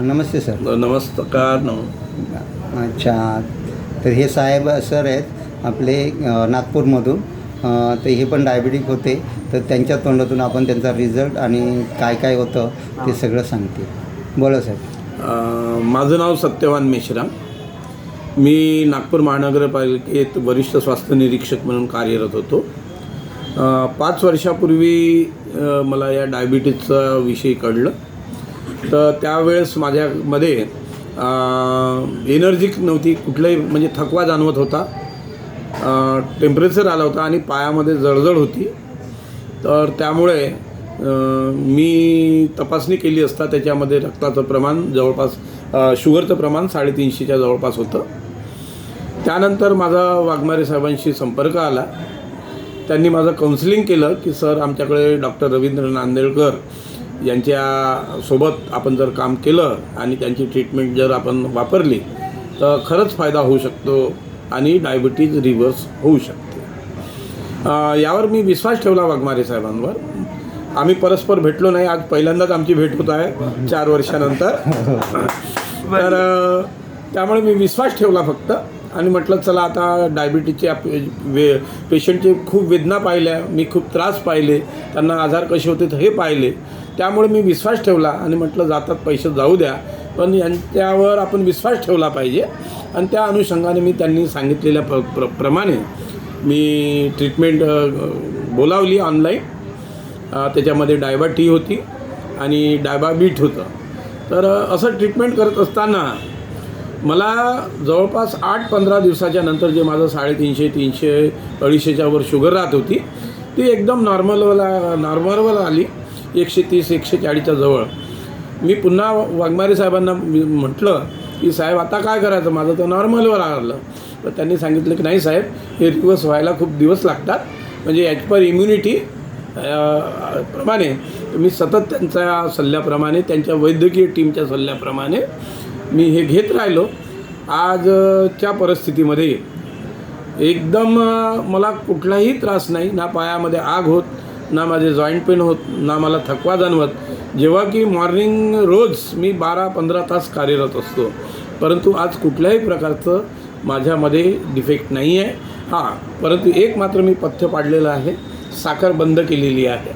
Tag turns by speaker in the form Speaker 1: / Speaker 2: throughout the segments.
Speaker 1: नमस्ते sir.
Speaker 2: नमस्कार नम
Speaker 1: अच्छा. तर हे साहेब सर आहेत आपले नागपूरमधून. तर हे पण डायबिटिक होते. तर त्यांच्या तोंडातून आपण त्यांचा रिझल्ट आणि काय काय होतं ते सगळं सांगतील बोला साहेब
Speaker 2: माझं नाव सत्यवान मेश्राम. मी नागपूर महानगरपालिकेत वरिष्ठ स्वास्थ्य निरीक्षक म्हणून कार्यरत होतो. पाच वर्षापूर्वी मला या डायबिटीजचा विषय कळलं. तर त्यावेळेस माझ्यामध्ये एनर्जिक नव्हती कुठलंही म्हणजे थकवा जाणवत होता. टेम्परेचर आला होता आणि पायामध्ये जळजळ होती. तर त्यामुळे मी तपासणी केली असता त्याच्यामध्ये रक्ताचं प्रमाण जवळपास शुगरचं प्रमाण साडेतीनशेच्या जवळपास होतं. त्यानंतर माझा वाघमारे साहेबांशी संपर्क आला. त्यांनी माझं काउन्सिलिंग केलं की सर आमच्याकडे डॉक्टर रवींद्र नांदेडकर यांच्यासोबत आपण जर काम केलं आणि त्यांची ट्रीटमेंट जर आपण वापरली तर खरंच फायदा होऊ शकतो आणि डायबिटीज रिव्हर्स होऊ शकते. यावर मी विश्वास ठेवला वाघमारे साहेबांवर. आम्ही परस्पर भेटलो नाही. आज पहिल्यांदाच आमची भेट होत आहे चार वर्षानंतर. तर त्यामुळे मी विश्वास ठेवला फक्त. आणि म्हटलं चला आता डायबिटीजचे पे वे पेशंटचे खूप वेदना पाहिल्या मी खूप त्रास पाहिले त्यांना आजार कसे होते हे पाहिले. त्यामुळे मी विश्वास ठेवला आणि म्हटलं जातात पैसे जाऊ द्या. पण यांच्यावर आपण विश्वास ठेवला पाहिजे आणि त्या अनुषंगाने मी त्यांनी सांगितलेल्या प्र प्र प्रमाणे मी ट्रीटमेंट बोलावली ऑनलाईन त्याच्यामध्ये डायबा टी होती आणि डायबा बीट होतं. तर असं ट्रीटमेंट करत असताना मला जवळपास आठ पंधरा दिवसाच्या नंतर जे माझं साडेतीनशे तीनशे अडीचशेच्या वर शुगर राहत होती ती एकदम नॉर्मलवाला नॉर्मलवर आली एकशे तीस एकशे चाळीसच्या जवळ. मी पुन्हा वाघमारे साहेबांना म्हटलं की साहेब आता काय करायचं? माझं तर नॉर्मलवर आलं. तर त्यांनी सांगितलं की नाही साहेब हे रिवर्स व्हायला खूप दिवस लागतात. म्हणजे ॲज पर इम्युनिटी प्रमाणे मी सतत त्यांच्या सल्ल्याप्रमाणे त्यांच्या वैद्यकीय टीमच्या सल्ल्याप्रमाणे मी हे घेत राहिलो. आजच्या परिस्थितीमध्ये एकदम मला कुठलाही त्रास नाही ना पायामध्ये आग होत ना माझे जॉईंट पेन होत ना मला थकवा जाणवत. जेव्हा की मॉर्निंग रोज मी बारा पंधरा तास कार्यरत असतो. परंतु आज कुठल्याही प्रकारचं माझ्यामध्ये डिफेक्ट नाही आहे. हां परंतु एक मात्र मी पथ्य पाडलेलं आहे साखर बंद केलेली आहे.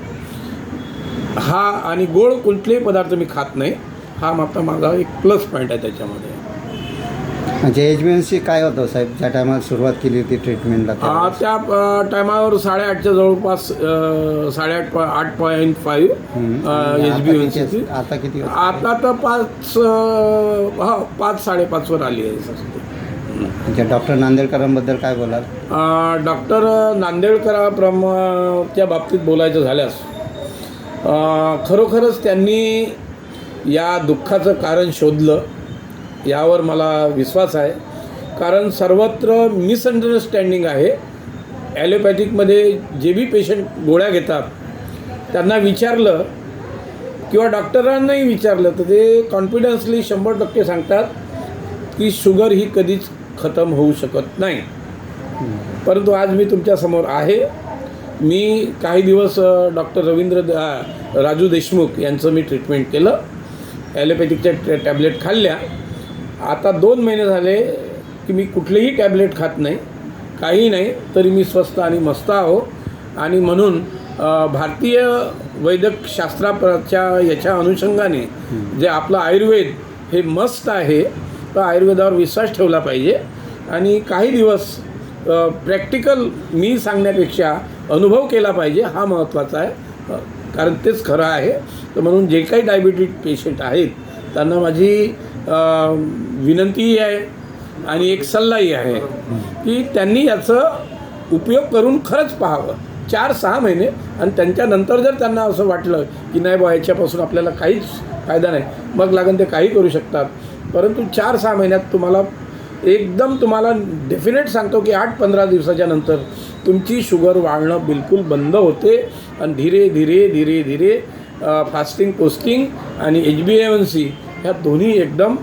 Speaker 2: हा आणि गोड कुठलेही पदार्थ मी खात नाही. हा मात्र माझा एक प्लस पॉईंट आहे त्याच्यामध्ये
Speaker 1: म्हणजे एच बी एन सी काय होतं साहेब ज्या टायमाला सुरुवात केली होती ट्रीटमेंटला त्यावेळेस?
Speaker 2: त्या टायमावर साडेआठच्या जवळपास साडेआठ पॉ आठ पॉईंट. फाईव्ह एच
Speaker 1: आता
Speaker 2: बी
Speaker 1: किती- आता किती?
Speaker 2: आता तर पाच हा पाच साडेपाचवर आली आहे सर
Speaker 1: म्हणजे डॉक्टर नांदेडकरांबद्दल काय बोलाल
Speaker 2: डॉक्टर नांदेडकराप्रमाच्या बाबतीत बोलायचं झाल्यास खरोखरच त्यांनी या दुःखाचं कारण शोधलं यावर मला विश्वास आहे. कारण सर्वत्र मिसअंडरस्टँडिंग आहे. ॲलोपॅथिकमध्ये जे बी पेशंट गोळ्या घेतात त्यांना विचारलं किंवा डॉक्टरांनाही विचारलं तर ते कॉन्फिडन्सली शंभर टक्के सांगतात की शुगर ही कधीच खतम होऊ शकत नाही. परंतु आज मी तुमच्यासमोर आहे. मी काही दिवस डॉक्टर रवींद्र राजू देशमुख यांचं मी ट्रीटमेंट केलं. ॲलोपॅथिकच्या टॅ टॅबलेट खाल्ल्या. आता दोन महिने झाले की मी कुठलेही टॅबलेट खात नाही काही नाही तरी मी स्वस्त आणि मस्त आहो आणि म्हणून भारतीय वैद्यक शास्त्राच्या याच्या अनुषंगाने जे आपलं आयुर्वेद हे मस्त आहे तर आयुर्वेदावर विश्वास ठेवला पाहिजे. आणि काही दिवस प्रॅक्टिकल मी सांगण्यापेक्षा अनुभव केला पाहिजे हा महत्त्वाचा आहे. कारण तेच खरं आहे. तर म्हणून जे काही डायबिटीज पेशंट आहेत त्यांना माझी विनंतीही आहे आणि एक सल्लाही आहे की त्यांनी याचं उपयोग करून खरंच पाहावं. चार सहा महिने आणि त्यांच्यानंतर जर त्यांना असं वाटलं की नाही बा याच्यापासून आपल्याला काहीच फायदा नाही मग लागून ते काही करू शकतात. परंतु चार सहा महिन्यात तुम्हाला एकदम तुम्हाला डेफिनेट सांगतो की आठ पंधरा दिवसाच्या नंतर तुमची शुगर वाढणं बिलकुल बंद होते. आणि धीरे धीरे धीरे धीरे फास्टिंग पोस्टिंग आणि एच बी एन सी ह्या दोन्ही एकदम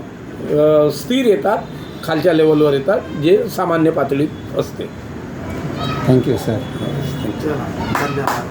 Speaker 2: स्थिर येतात खालच्या लेवलवर येतात जे सामान्य पातळीत असते.
Speaker 1: थँक्यू सर
Speaker 3: धन्यवाद